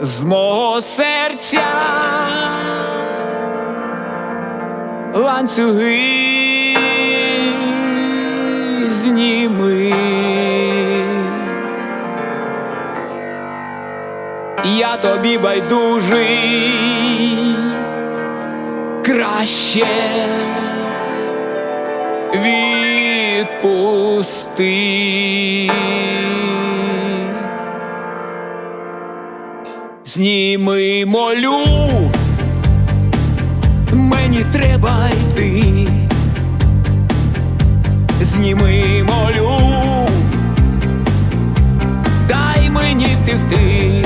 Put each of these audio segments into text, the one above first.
з мого серця ланцюги зніми. Я тобі байдужий краще відпусти. Зніми молю, мені треба йти. Зніми молю, дай мені втекти.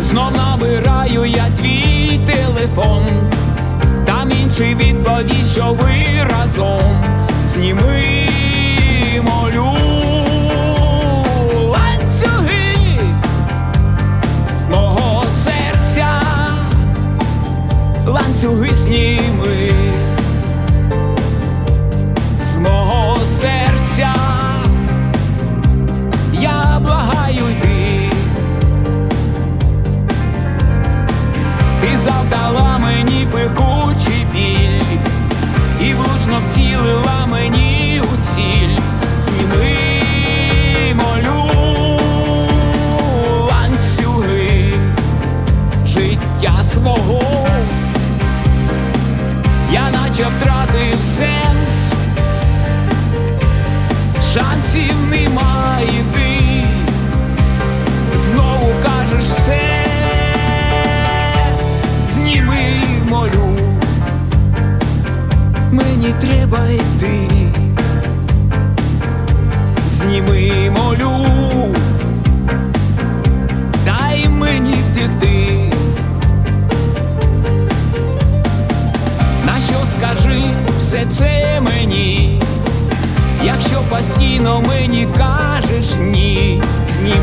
Знов набираю я твій телефон, там інший відповість, що ви разом ланцюги зніми з мого серця, я благаю йди. Ти завдала мені пекучий біль І влучно вцілила мені у ціль. Зніми життя свого Я наче втратив сенс. Шансів немає ти Знову кажеш все. Зніми молю Мені треба йти все це мені. Якщо постійно мені кажеш ні, зніми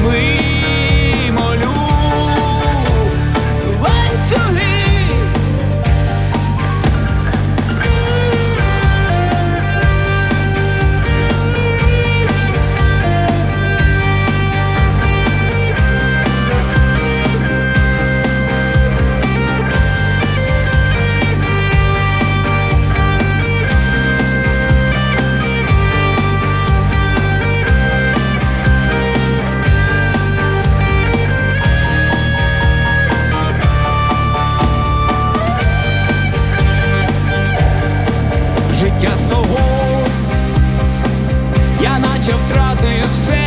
втратив сенс,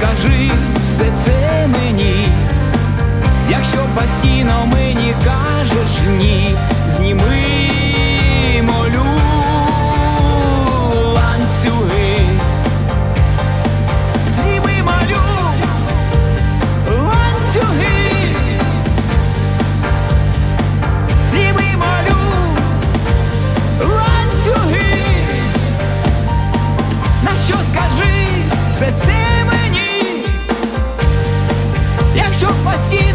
скажи все це мені, якщо постійно мені кажеш ні, зніми якщо постійно